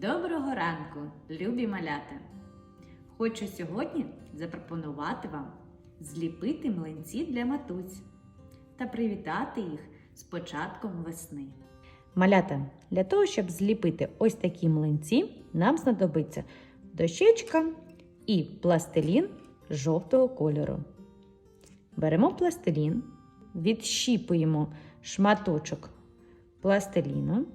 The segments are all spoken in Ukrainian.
Доброго ранку, любі малята! Хочу сьогодні запропонувати вам зліпити млинці для матусь та привітати їх з початком весни. Малята, для того, щоб зліпити ось такі млинці, нам знадобиться дощечка і пластилін жовтого кольору. Беремо пластилін, відщіпуємо шматочок пластиліну.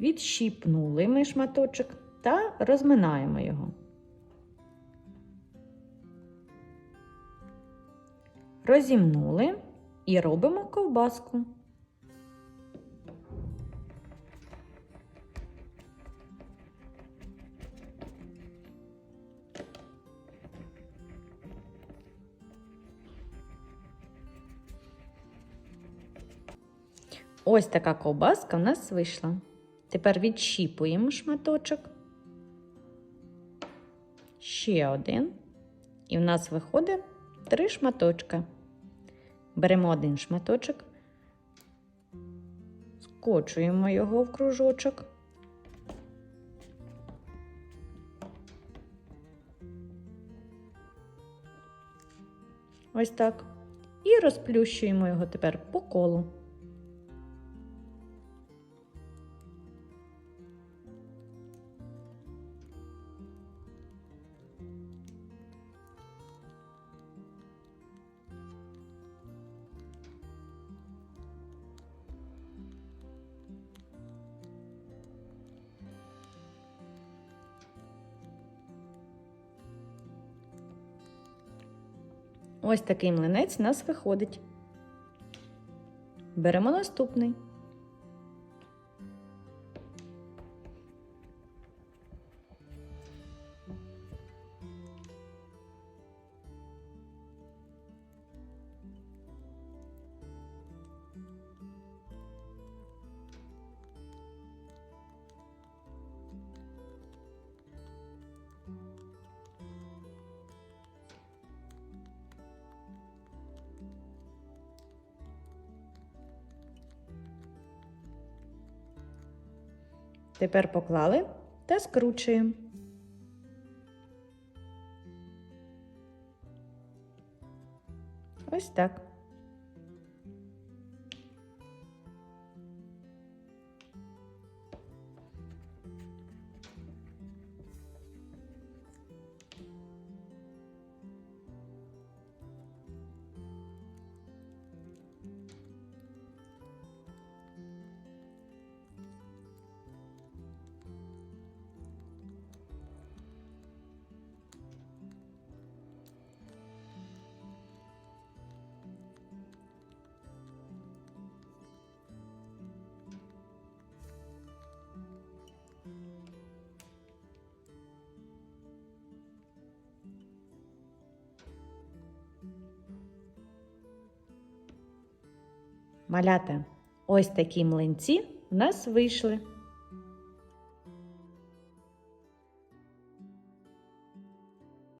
Відщіпнули ми шматочок та розминаємо його. Розімнули і робимо ковбаску. Ось така ковбаска в нас вийшла. Тепер відщіпуємо шматочок. Ще один. І в нас виходить три шматочка. Беремо один шматочок, скочуємо його в кружочок. Ось так. І розплющуємо його тепер по колу. Ось такий млинець у нас виходить. Беремо наступний. Тепер поклали та скручуємо. Ось так. Малята, ось такі млинці в нас вийшли.